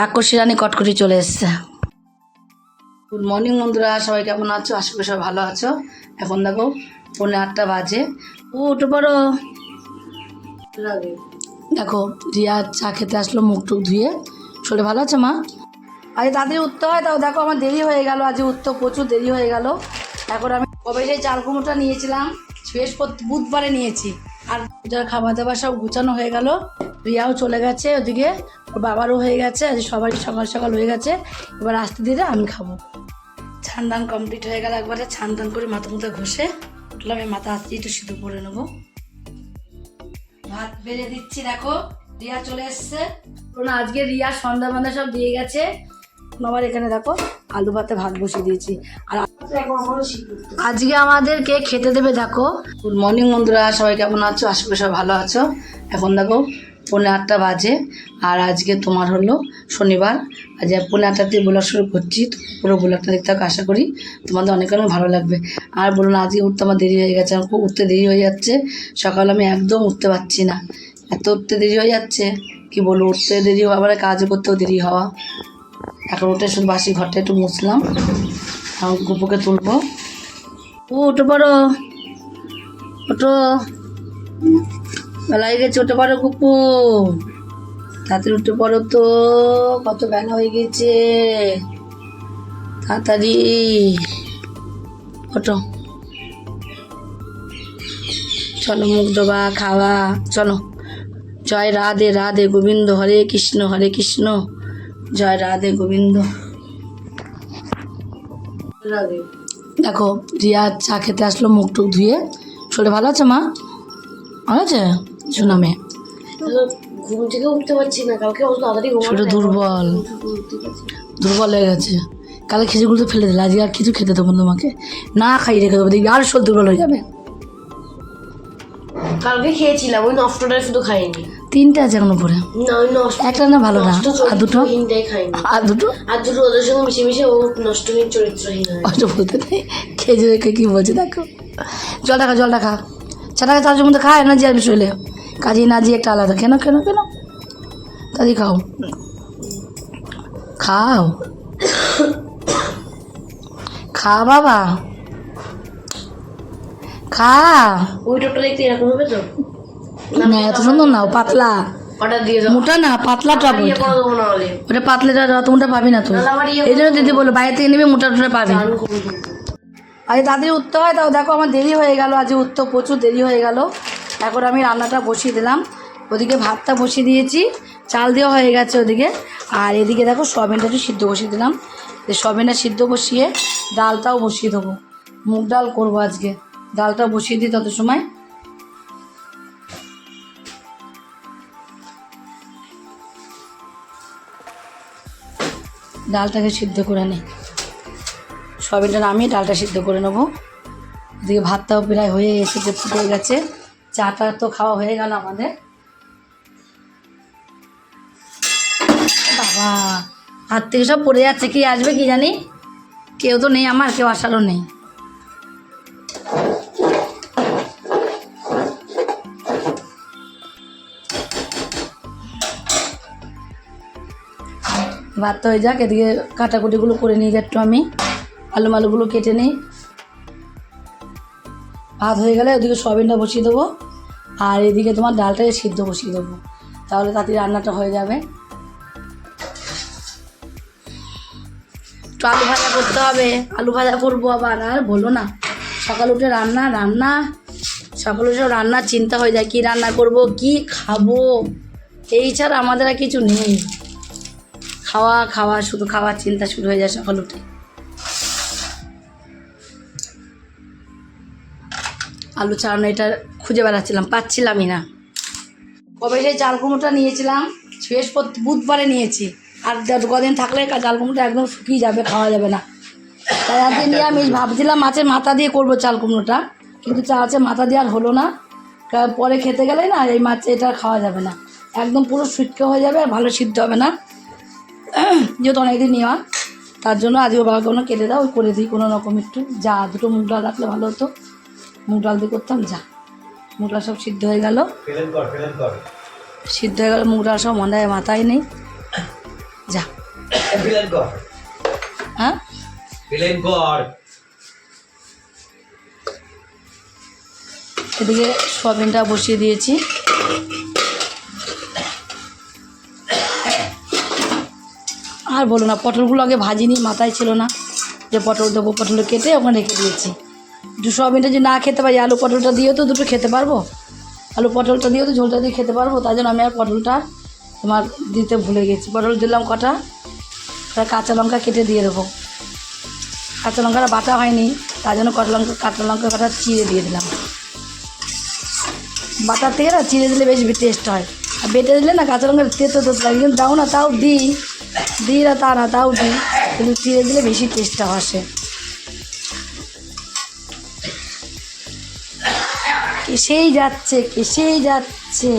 রাক্ষসী রানী কটকটি চলে এসছে। গুড মর্নিং বন্ধুরা, সবাই কেমন আছো? আশা করি সবাই ভালো আছো। এখন দেখো, পৌনে আটটা বাজে। ও, উঠে পড়ো। দেখো, রিয়া চা খেতে আসলো, মুখ টুক ধুয়ে। শরীর ভালো আছে মা? আজ তাড়াতাড়ি উঠতে হয়, তাও দেখো আমার দেরি হয়ে গেল। আজ উঠতে প্রচুর দেরি হয়ে গেল। এখন আমি কবে সেই চাল কুমড়োটা নিয়েছিলাম, বৃহস্পতি বুধবারে নিয়েছি। আর যার খাবার দাবার সব গুছানো হয়ে গেল, রিয়াও চলে গেছে ওদিকে, ওর বাবারও হয়ে গেছে, আজ সবারই সকাল সকাল হয়ে গেছে, এবার আসতে দিলে আমি খাব। ছান টান কমপ্লিট হয়ে গেল, একবারে ছান টান করে মাথা মুথা ঘষে উঠলাম, এই মাথা আসতে একটু সিদ্ধ করে নেব। ভাত বেড়ে দিচ্ছি, দেখো, রিয়া চলে এসছে। আজকে রিয়া সন্ধ্যা সব দিয়ে গেছে আবার এখানে দেখো আলু ভাতে ভাত বসিয়ে দিয়েছি। আর আজকে আমাদেরকে খেতে দেবে দেখো। গুড মর্নিং বন্ধুরা সবাই কেমন আছো? আশা করি সবাই ভালো আছো। এখন দেখো পৌনে আটটা বাজে আর আজকে তোমার হলো শনিবার। আজ পৌনে আটটাতে ব্লগ শুরু করছি পুরো ব্লগটা দেখতে থাকো আশা করি তোমাদের অনেক অনেক ভালো লাগবে। আর বলুন আজকে উঠতে আমার দেরি হয়ে গেছে আমার খুব উঠতে দেরি হয়ে যাচ্ছে। সকালে আমি একদম উঠতে পারছি না। এত উঠতে দেরি হয়ে যাচ্ছে কি বলব উঠতে দেরি হওয়া আবার কাজ করতেও দেরি হওয়া। এখন উঠে শুধু বাসি ঘরটা একটু মুছলাম। এখন গুপুকে তুলবো। ও উঠে পড়ো। ওটো বেলা হয়ে গেছে উঠে পড়ো গুপু। তাড়াতাড়ি উঠে পড়ো তো, কত বেলা হয়ে গেছে। তাড়াতাড়ি। ওটো চলো মুখ ডোবা খাওয়া, চলো। জয় রাধে রাধে গোবিন্দ, হরে কৃষ্ণ হরে কৃষ্ণ। জয় রাধে গোবিন্দ। দেখো রিয়া চা খেতে আসলো মুখ টুক ধুয়ে। শরীর ভালো আছে মা? ভালো আছে? শোনা মেয়ে। ঘুম থেকে উঠতে পারছি না কালকে তাড়াতাড়ি শরীর দুর্বল। দুর্বল হয়ে গেছে। কালে খিচুড়িগুলো তো ফেলে দিলে আজকে আর কিছু খেতে দেবো তোমাকে। না খাই রেখে দেবো দেখবি আর শরীর দুর্বল হয়ে যাবে। কালকে খেয়েছিলাম ওই নষ্টটা শুধু খাইনি। তিনটে আছে এখনও পরে। একটা না ভালো না আর দুটো? আর দুটো? আর দুটো ওদের সঙ্গে মিশে মিশে ও নষ্টহীন চরিত্রহীন হয়। অত বলতে নেই খেয়ে রেখে কী বলছে দেখো। জলটা খা জলটা খা চাটা তার মধ্যে খায় না যে শরীরে কাজে না যে একটা আলাদা। কেন কেন কেন? তাদি খাও। খাও। খা বাবা। খা। ওই টোপটা দেখতে এরকম হবে তো? না এত সুন্দর না ও পাতলা। মোটা না পাতলা টপ ওটা পাতলাটা অত মোটা পাবি না তো নাহলে আবার ইয়ে এই জন্য দিদি বলো বাইরে থেকে নেবে মোটা টোটা পাবি। আজ তাড়াতাড়ি উঠতে হয় তাও দেখো আমার দেরি হয়ে গেল আজ উঠতে প্রচুর দেরি হয়ে গেল। এখন আমি রান্নাটা বসিয়ে দিলাম। ওদিকে ভাতটা বসিয়ে দিয়েছি চাল দেওয়া হয়ে গেছে ওদিকে। আর এদিকে দেখো সয়াবিনটা একটু সিদ্ধ বসিয়ে দিলাম। সয়াবিনটা সিদ্ধ বসিয়ে ডালটাও বসিয়ে দেবো। মুগ ডাল করব আজকে। ডালটা বসিয়ে দিই তত সময়। ডালটাকে সিদ্ধ করে নিই। সয়াবিনটা নামিয়ে ডালটা সিদ্ধ করে নেব। এদিকে ভাতটাও প্রায় হয়ে এসেছে, ফুটে গেছে। চাটা তো খাওয়া হয়ে গেল আমাদের। বাবা, হাত থেকে সব পড়ে যাচ্ছে, কি আসবে কি জানি? কেউ তো নেই, আমার কেউ আসারও নেই। ভাত হয়ে যাক, এদিকে কাটাকুটিগুলো করে নিই একটু আমি। আলু মালুগুলো কেটে নিই। ভাত হয়ে গেলে ওদিকে সয়াবিনটা বসিয়ে দেবো। আর এদিকে তোমার ডালটাকে সিদ্ধ বসিয়ে দেবো। তাহলে তাড়াতাড়ি রান্নাটা হয়ে যাবে। একটু আলু ভাজা করতে হবে। আলু ভাজা করব আবার, আর বলো না। সকাল উঠে রান্না রান্না। সকাল উঠে রান্নার চিন্তা হয়ে যায়, কি রান্না করব, কি খাব? এই ছাড়া আমাদের আর কিছু নেই। খাওয়া খাওয়া শুধু খাওয়ার চিন্তা শুরু হয়ে যায় সকাল উঠে। আলু চালানো এটা খুঁজে বেড়াচ্ছিলাম পাচ্ছিলামই না। কবে সেই চাল কুমড়োটা নিয়েছিলাম? বৃহস্পতি বুধবারে নিয়েছি। আর কদিন থাকলে চাল কুমড়োটা একদম শুকিয়ে যাবে খাওয়া যাবে না। তাই একদিন নিয়ে আমি ভাবছিলাম মাছের মাথা দিয়ে করব চাল কুমড়োটা। কিন্তু মাছের মাথা দিয়ে আর হলো না। পরে খেতে গেলে না এই মাছ এটা খাওয়া যাবে না। একদম পুরো শুটকে হয়ে যাবে আর ভালো সিদ্ধ হবে না। যেহেতু অনেকদিন নেওয়া তার জন্য আজকে বাবা কোনো কেটে দাও করে দিই কোনো রকম একটু। যা দুটো মুগ ডাল রাখলে ভালো হতো। মুগ ডাল দিয়ে করতাম যা। মুগ ডাল সব সিদ্ধ হয়ে গেল। সিদ্ধ হয়ে গেল মুগ ডাল সব মনে মাথায় নেই। যা। হ্যাঁ? এদিকে সয়াবিনটা বসিয়ে দিয়েছি। আর বলো না, পটলগুলো আগে ভাজিনি, মাথায় ছিল না যে পটল দেবো, পটল কেটে ওখানে রেখে দিয়েছি। একটু সয়াবিনটা যদি না খেতে পারি, আলু পটলটা দিয়েও তো দুটো খেতে পারব। আলু পটলটা দিয়েও তো ঝোলটা দিয়ে খেতে পারব তাই জন্য আমি আর পটলটা তোমার দিতে ভুলে গেছি। পটল দিলাম কটা? তার কাঁচা লঙ্কা কেটে দিয়ে দেবো। কাঁচা লঙ্কাটা বাটা হয়নি, তার জন্য কটা লঙ্কা, কাঁচা লঙ্কা কটা চিড়ে দিয়ে দিলাম। বাটার থেকে না চিড়ে দিলে বেশ টেস্ট হয়। আর বেটে দিলে না কাঁচা লঙ্কা তেতো তেতো লাগে, কিন্তু দাও না, তাও দিই। না তা না তাও দিই, কিন্তু চিড়ে দিলে বেশি টেস্টটা আসে। কেসেই যাচ্ছে কেসেই যাচ্ছে।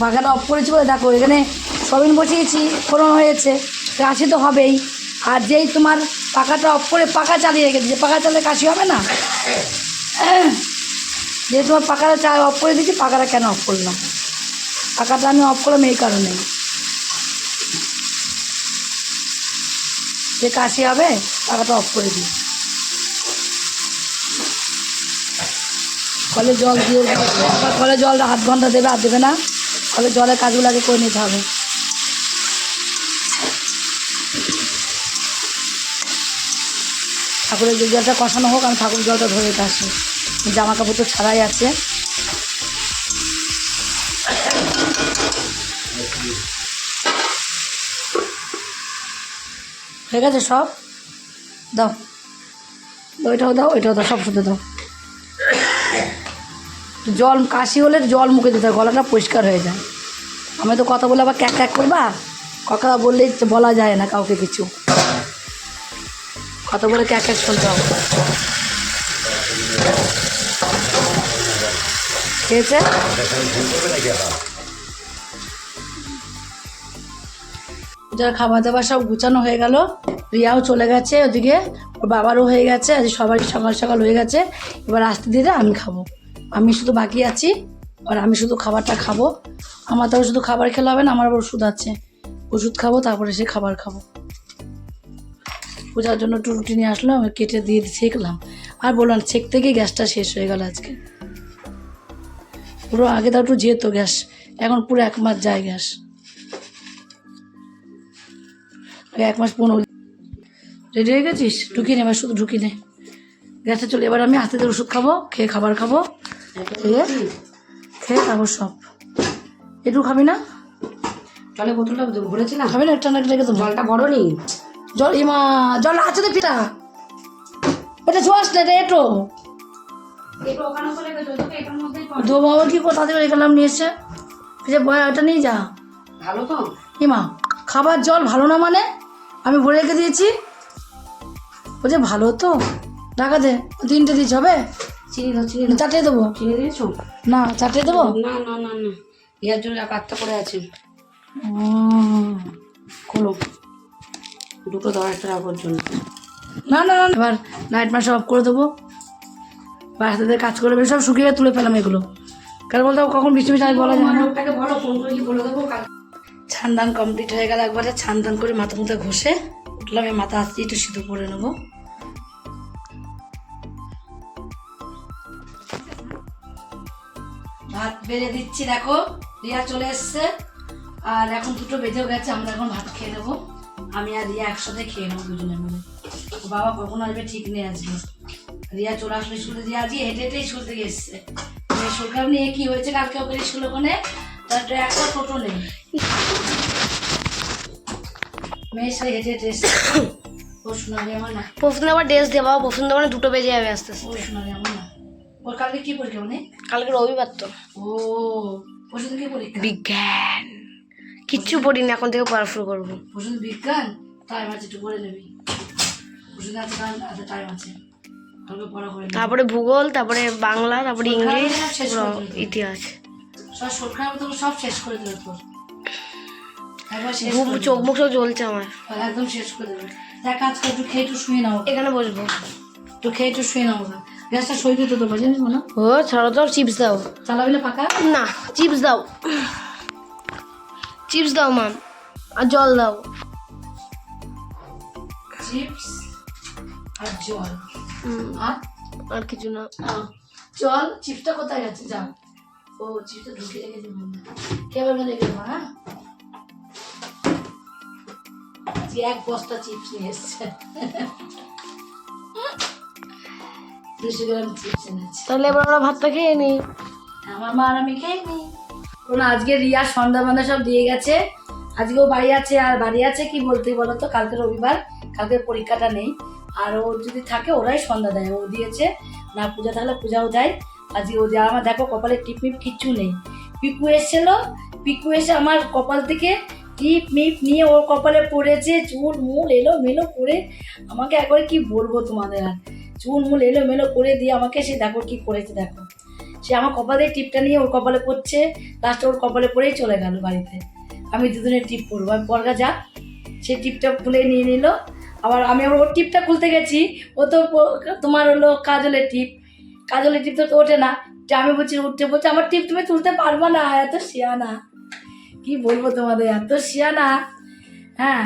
পাখাটা অফ করেছি বলে দেখো, এখানে সবিন বসিয়েছি, ফোড়ন হয়েছে, কাশি তো হবেই। আর যেই তোমার পাখাটা অফ করে পাখা চালিয়ে রেখে দিয়েছে পাখা চালিয়ে কাশি হবে না? যে তোমার পাখাটা চা অফ করে দিয়েছি পাখাটা কেন অফ করলাম? পাখাটা আমি অফ করলাম, এই কারণে যে কাশি হবে পাখাটা অফ করে দিই। কলে জল দিয়ে আবার কলে জলটা আধ ঘণ্টা দেবে, আর দেবে না। কলে জলের কাজগুলো আগে করে নিতে হবে। ঠাকুরের জলটা কষানো হোক, আমি ঠাকুর জলটা ধরে আসি জামা কাপড় তো ছাড়াই আছে। হয়ে গেছে সব? দাও। ওইটাও দাও ওইটাও দাও, সব শুধু দাও। জল, কাশি হলে জল মুখে দিতে হয়, গলাটা পরিষ্কার হয়ে যায়। আমি তো কথা বলে আবার ক্যাক ক্যাক করবা? কথা বললেই তো বলা যায় না কাউকে কিছু। কথা বলে ক্যাক ক্যাক শুনতে হবে। খেয়েছে? যার খাবার দাবার সব গুছানো হয়ে গেল। রিয়াও চলে গেছে ওদিকে, ওর বাবারও হয়ে গেছে, আজ সবাই সকাল সকাল হয়ে গেছে। এবার আসতে দিলে আমি খাব। আমি শুধু বাকি আছি, আর আমি শুধু খাবারটা খাব। আমার তো শুধু খাবার খেলে হবে না, আমার আবার ওষুধ আছে। ওষুধ খাব, তারপরে সে খাবার খাব। পূজার জন্য একটু রুটি নিয়ে আসলাম কেটে দিয়ে ছেঁকলাম। আর বললাম, ছেঁক থেকে গ্যাসটা শেষ হয়ে গেল আজকে। পুরো আগে তো একটু যেত গ্যাস, এখন পুরো এক মাস যায় গ্যাস। আগে এক মাস পনেরো রেডি হয়ে গেছিস? ঢুকিয়ে নে এবার শুধু ঢুকিয়ে নে। গ্যাসটা চলে এবার আমি হাতে আস্তে ওষুধ খাব খেয়ে খাবার খাব। খেয়ে খেয়ে তারপর সব। একটু খাবি না? জলে বোতলটা ভরেছিলাম খাবি না? একটা না রেখে দেবো। জলটা বড় নি জল ইমা জল আছে তো পিতা এটা ছোয়াস না এটা এটো। দু বাবা কি কোথা থেকে রেখেলাম নিয়ে এসে যে বয় ওটা নিয়ে যা। ভালো তো? ইমা খাবার জল ভালো না মানে? আমি ভরে রেখে দিয়েছি। বলছে ভালো তো। টাকা দে তিনটে দিচ্ছ হবে? চিনি দাও চিনি চারটে দেবো। চিনি দিয়েছ? না চারটে দেবো? না না না না। ইয়ার জন্য আটটা করে আছে। খোলো। দুটো দাও একটা রাখার জন্য। না না না এবার লাইট মাস অফ করে দেবো। এবার হাতে কাজ করে সব শুকিয়ে তুলে পেলাম এগুলো। কারণ বলতে কখন বৃষ্টি বৃষ্টি বলা যায় বলো ফোন করে কি বলে দেবো? ছানদান কমপ্লিট হয়ে গেল। একবারে ছানদান করে মাথা মুথা ঘষে উঠলাম এই মাথা আসতে একটু সিঁদুর পরে নেব। ভাত বেড়ে দিচ্ছি, দেখো। রিয়া চলে এসছে। আর এখন দুটো বেজেও গেছে, আমরা এখন ভাত খেয়ে নেব। আমি আর রিয়া একসাথে খেয়ে নেব দুজনে মিলে। বাবা কখন আসবে ঠিক নেই আজকে। রিয়া চলে আসলে স্কুলে রিয়া আজকে হেঁটে হেঁটেই স্কুল থেকে এসছে। সরকার নিয়ে কি হয়েছে কালকে ওকে স্কুল ওখানে? একটা টোটো নেই। মেয়ের সাথে হেঁটে হেঁটে এসছে। ও শোনালি আমার না। প্রথম আবার ড্রেস দেওয়া দুটো বেজে যাবে আস্তে আস্তে। ও শোনালি আমার না। ওর কালকে কি পরীক্ষা মানে? কালকে রবিবার তো। ও পরশু কি পরীক্ষা? বিজ্ঞান। কিচ্ছু পড়িনি এখন থেকে পড়া শুরু করব বিজ্ঞান? টাইম আছে একটু পড়ে নেবি। পরশু আছে আছে টাইম আছে। কালকে পড়া করে নেবি তারপরে ভূগোল তারপরে বাংলা তারপরে ইংলিশ। ইতিহাস। সব সরকার মতো সব শেষ করে দেবে তোর। একবার শেষ ঘুম করে চোখ দেবে। মুখ সব জ্বলছে আমার। একদম শেষ করে দেবে দেখ কাজ করে একটু খেয়ে একটু শুয়ে নাও। এখানে বসবো। একটু খেয়ে একটু শুয়ে নাও। না গ্যাসটা সই দিতে দেবো জানিস না ও ছাড়ো তো চিপস দাও। চালাবিলে পাকা? না চিপস দাও। চিপস দাও মাম আর জল দাও। চিপস আর জল। আর? আর কিছু না। আহ, জল চিপসটা কোথায় গেছে? যাও ও ঢুকে কেমন রেখে দেবো হ্যাঁ? আজকে এক বস্তা চিপস নিয়ে এসছে। দুশো গ্রাম চিপস এনেছে। তাহলে এবার আমরা ভাতটা খেয়ে নিই। আমার মা আর আমি খাইনি কোনো আজকে রিয়া সন্ধ্যা বান্ধা সব দিয়ে গেছে। আজকেও বাড়ি আছে আর বাড়ি আছে কি বলতে বলো তো? কালকে রবিবার কালকে পরীক্ষাটা নেই। আর ও যদি থাকে ওরাই সন্ধ্যা দেয়। ও দিয়েছে না পূজা থাকলে পূজাও দেয়। আজকে ও দেয় আমার দেখো কপালে টিপ মিপ কিচ্ছু নেই। পিকু এসেছিল, পিকু এসে আমার কপাল থেকে টিপ মিপ নিয়ে ওর কপালে পড়েছে, চুল মুল এলো মেলো করে আমাকে একবার কি বলব তোমাদের আর? চুল মুল এলো মেলো করে দিয়ে আমাকে সে দেখো কি করেছে দেখো। সে আমার কপালে টিপটা নিয়ে ওর কপালে পড়ছে লাস্টে ওর কপালে পড়েই চলে গেল বাড়িতে। আমি দুদিনের টিপ পরবো। আমি পরগা যা, সে টিপটা খুলে নিয়ে নিল। আবার আমি আবার ওর টিপটা খুলতে গেছি। ও তো তোমার হলো কাজলের টিপ। কাজলের টিপ তো ওঠে না, যে আমি বলছি উঠতে বলছে, আমার টিপ তুমি তুলতে পারব না, এত শিয়ানা কি বলব তোমাদের, এত শিয়ানা হ্যাঁ।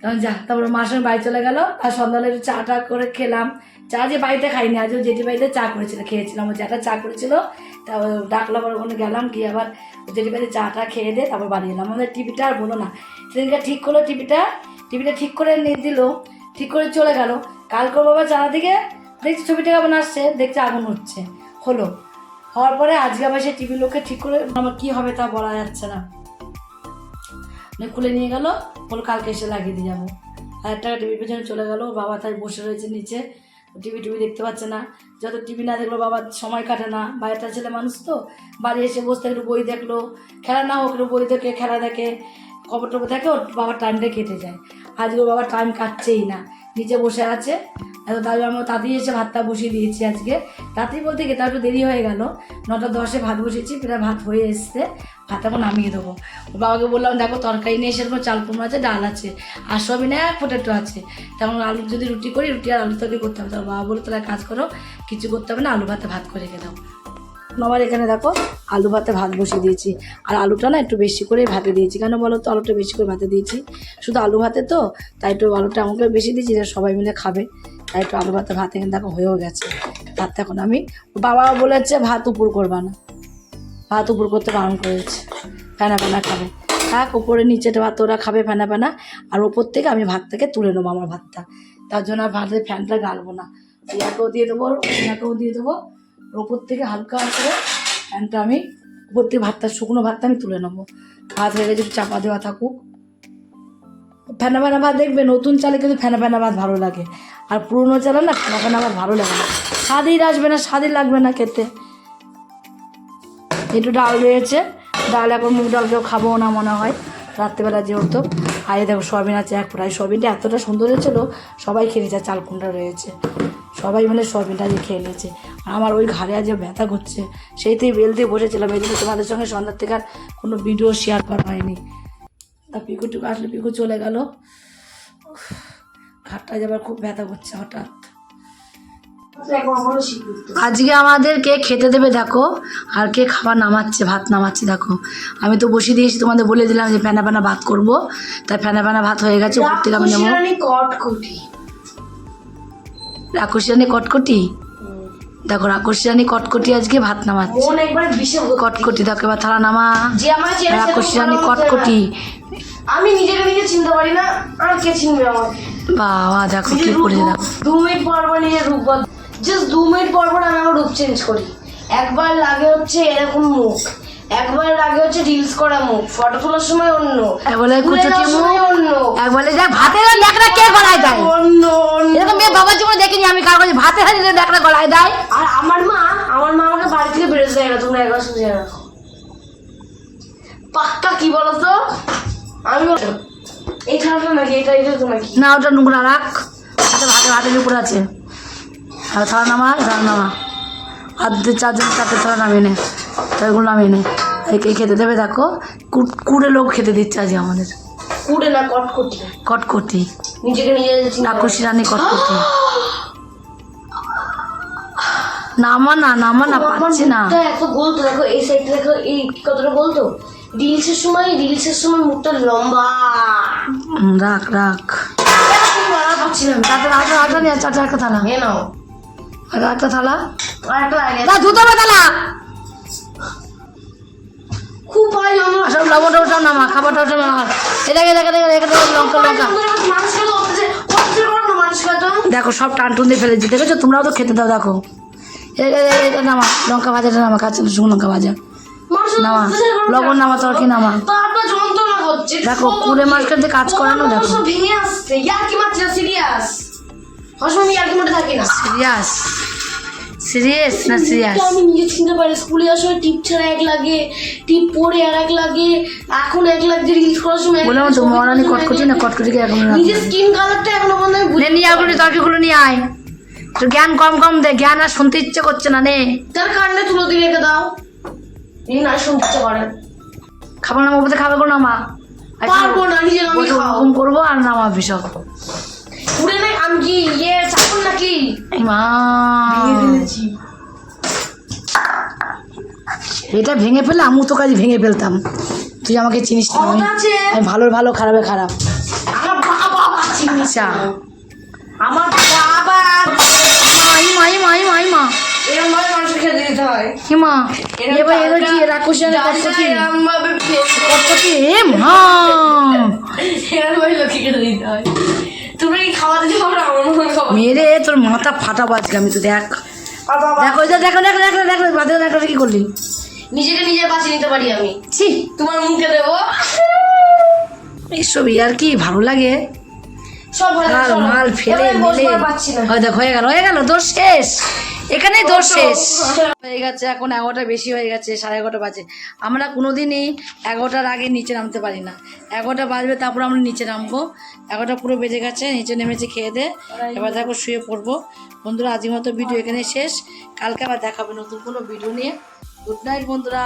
তখন যা, তারপরে মার সঙ্গে বাড়ি চলে গেল, আর সন্ধ্যাবেলা একটু চা টা করে খেলাম। চা যে বাড়িতে খাইনি, আজও জেঠি বাড়িতে চা করেছিল, খেয়েছিলাম। ও জ্যাঠা চা করেছিল তা ও ডাকলাম, আবার ওখানে গেলাম, গিয়ে আবার জেঠি বাড়িতে চা টা খেয়ে দিয়ে তারপর বাড়ি এলাম। আমাদের টিভিটা আর বলো না। সেদিনকে ঠিক করল টিভিটা টিভিটা ঠিক করে নিয়ে দিল, ঠিক করে চলে গেল। কালকে বাবা চারা দিকে দেখছি ছবিটা কেমন আসছে, দেখছে আগুন হচ্ছে হলো। হওয়ার পরে আজকে আবার সে টিভি লোককে ঠিক করে আমার কী হবে তা বলা যাচ্ছে না। খুলে নিয়ে গেল বল কালকে এসে লাগিয়ে দিয়ে যাব। হাজার টাকা টিভির পেছনে চলে গেল, বাবা তাই বসে রয়েছে নিচে। টিভি টিভি দেখতে পাচ্ছে না। যত টিভি না দেখল বাবার সময় কাটে না। বাইরেটা ছেলে মানুষ তো, বাড়ি এসে বসতে একটু বই দেখল। খেলা না হোক, একটু বই দেখে, খেলা দেখে খবর টবর দেখে ওর বাবার টাইমটা কেটে যায়। আজকে বাবার টাইম কাটছেই না। নিচে বসে আছে। এত তাই আমি তাতেই এসে ভাতটা বসিয়ে দিয়েছি আজকে। তাতেই বলতে গিয়ে তার একটু দেরি হয়ে গেল। নটা দশে ভাত বসিয়েছি প্রায় ভাত হয়ে এসছে। ভাত এখন নামিয়ে দেবো। বাবাকে বললাম, দেখো, তরকারি নিয়ে সেরকম চাল কুমড়ো আছে, ডাল আছে, আর সবই না পোটেটো আছে। তেমন আলু যদি রুটি করি, রুটি আর আলু তরকারি করতে হবে। তার বাবা বলে তাহলে কাজ করো, কিছু করতে হবে না, আলু ভাতে ভাত করে রেখে দাও আমার এখানে দেখো আলু ভাতে ভাত বসিয়ে দিয়েছি। আর আলুটা না একটু বেশি করে ভাতে দিয়েছি। কেন বলো তো? আলুটা বেশি করে ভাতে দিয়েছি। শুধু আলু ভাতে তো? তাই একটু আলুটা আমাকে বেশি দিয়েছি যে সবাই মিলে খাবে। তাই একটু আলু ভাতে ভাত এখানে দেখো হয়েও গেছে। তার এখন আমি বাবা বলেছে ভাত উপর করবা না। ভাত উপর করতে বারণ করেছে। ফেনা ফেনা খাবে। থাক, উপরে নিচেটা ভাত ওরা খাবে ফেনা ফেনা। আর ওপর থেকে আমি ভাত থেকে তুলে নেব আমার ভাতটা। তার জন্য আর ভাতের ফ্যানটা গালবো না। ইয়াকেও দিয়ে দেবো ইয়াকেও দিয়ে দেবো। ওপর থেকে হালকা করে ফ্যানটা আমি উপর থেকে ভাতটা, শুকনো ভাতটা আমি তুলে নেব। ভাত হয়ে গেছে চাপা দেওয়া থাকুক। ফেনা ফেনা ভাত দেখবে, নতুন চালে কিন্তু ফেনা ফেনা ভাত ভালো লাগে। আর পুরনো চালে না ফেনা ফেনা ভাত ভালো লাগে না। স্বাদই আসবে না, স্বাদই লাগবে না খেতে। একটু ডাল রয়েছে, ডাল এখন মুগ ডাল কেউ খাব না মনে হয়। রাত্রেবেলা যেহেতু, আর দেখো, সয়াবিন আছে, এক ফ্রাই সয়াবিনটা এতটা সুন্দর হয়েছিল, সবাই খেয়ে আর চাল রয়েছে। সবাই মিলে সয়াবিনটা দিয়ে খেয়ে নিয়েছে। আর আমার ওই ঘাড়ে আজ যে ব্যথা করছে, সেইতেই বেলতে বসেছিলাম। এই জন্য তোমাদের সঙ্গে সন্ধ্যার থেকে আর কোনো ভিডিও শেয়ার করা হয়নি। তা পিকু টুকু আসলে, পিকু চলে গেল। ঘাটটা যাবার খুব ব্যথা করছে হঠাৎ। আজকে আমাদের কে খেতে দেবে, দেখো। আর কে খাবার নামাচ্ছে, ভাত নামাচ্ছে, দেখো। আমি তো বসিয়ে দিয়েছি, তোমাদের বলে দিলাম যে ফেনা ফেনা ভাত করব। তাই ফেনা ফেনা ভাত হয়ে গেছে, উপর থেকে আমি নেব। রাক্ষসিরানি কটকটি? দেখো রাক্ষসিরানি কটকটি আজকে ভাত নামাচ্ছে। কটকটি দেখো এবার থালা নামা। আমার হতে কটকটি। আমি নিজেকে নিজে চিনতে পারি না আর কে চিনবে আমাকে? বাবা দেখো কি করে দেখো। দু মিনিট পর পর নিজের রূপ জাস্ট দু মিনিট পর পর আমি আমার রূপ চেঞ্জ করি। একবার লাগে হচ্ছে এরকম মুখ। একবার লাগে হচ্ছে রিলস করা মুখ ফটো তোলার সময় অন্য একবারে কুচুটি মুখ অন্য। একবারে ভাতের ন্যাকড়া কে গলায় দেয়? অন্য এরকম মেয়ে বাবার জীবনে দেখিনি আমি কার কাছে ভাতের হাতে ন্যাকড়া গলায় দেয়। আর আমার মা আমার মা আমাকে বাড়ি থেকে বেরোতে দেয় না তোমরা একবার শুনে রাখো পাক্কা কি বলতো? আমি এই থালাটা নাকি এটা এটা তো নাকি? না ওটা নোংরা রাখ। হাতে ভাতে ভাতের উপর আছে। আর থালা নামা থালা নামা। দিয়ে চারজন চারটে থালা নামিয়ে নে। তাইগুলো নামিয়ে নে একে খেতে দেবে দেখো। কুড়ে লোক খেতে দিচ্ছে আজকে আমাদের। কুড়ে না কটকটি। কটকটি। নিজেকে নিজে পারি। রাক্ষসী রানী কটকটি। নামা না নামা না পাচ্ছি না। এত গোল তো দেখো এই সাইডটা দেখো এই কতটা গোল তো রিলসের সময় রিলসের সময় মুখটা লম্বা। রাখ রাখ। না তাতে নিয়ে চারটা একটা থালা। এ নাও। একটা থালা। আর একটা লাগে না ধুতে থালা খুব আমার আর সব লবণটা ওঠাও নামা খাবারটা ওঠাও নামা এটাকে দেখে দেখে দেখে দেখে লঙ্কা লঙ্কা দেখো সব টান টুন দিয়ে ফেলেছি দেখেছ তোমরাও তো খেতে দাও দেখো এটা নামা লঙ্কা ভাজাটা নামা কাঁচা শুকনো লঙ্কা ভাজা নামা। লবণ নামা তরকি নামা দেখো, কুড়ে মাসকে দিয়ে কাজ করানো দেখো। ভেঙে আসছে ইয়ার কি মারছে সিরিয়াস সবসময় ইয়ার কি মারতে থাকি না সিরিয়াস সিরিয়াস না সিরিয়াস আমি নিজে চিনতে পারি স্কুলে যাওয়ার সময় টিপ ছাড়া এক লাগে টিপ পরে আর এক লাগে এখন এক লাগছে রিলস করার সময় বললাম তো মহারানি কটকটি না লাগে। কটকটিকে এখন। নিজের স্কিন কালারটা এখনও পর্যন্ত আমি নে বুঝতে নিয়ে আগুলি তরকিগুলো নিয়ে আয়। তোর জ্ঞান কম কম দে জ্ঞান আর শুনতে ইচ্ছে করছে না নে। তার কান্ডে তুলো দিয়ে রেখে দাও। এই না শুনতে ইচ্ছে করে খাবার নামা বলতে খাবে কোনো নামা পারব না নিজে আমি বলছো, খাও। হুকুম করব আর নামাবি সব। নাই আমি কি ইয়ে নাকি? মা। এটা ভেঙে ফেলে আমু তো কাজ ভেঙে ফেলতাম। তুই আমাকে চিনিস না আমি ভালোর ভালো খারাপে খারাপ। আমার বাবা চিনিস আমার মা হয়। মা এ মা। এরকম ভাবে তুমি খাওয়াতে না আমার মনে খাব মেরে তোর মাথা ফাটাবো আজকে আমি তো দেখ। আর দেখো ওই দেখো দেখো দেখো দেখো বাদে দেখো কি করলি? নিজেকে নিজে বাঁচিয়ে নিতে পারি আমি। ছি। তোমার মুখে দেবো। এইসব আর কি ভালো লাগে? সব হয়ে মাল ফেলে দেখ হয়ে গেল হয়ে গেল দোষ শেষ। এখানেই দোষ শেষ। হয়ে গেছে এখন এগারোটা বেশি হয়ে গেছে সাড়ে এগারোটা বাজে। আমরা কোনোদিনই এগারোটার আগে নিচে নামতে পারি না। এগারোটা বাজবে তারপর আমরা নিচে নামবো। এগারোটা পুরো বেজে গেছে নিচে নেমেছে খেয়ে দে। এবার দেখো শুয়ে পড়ব। বন্ধুরা আজকের মতো ভিডিও এখানে শেষ। কালকে আবার দেখাবে নতুন কোনো ভিডিও নিয়ে। গুড নাইট বন্ধুরা।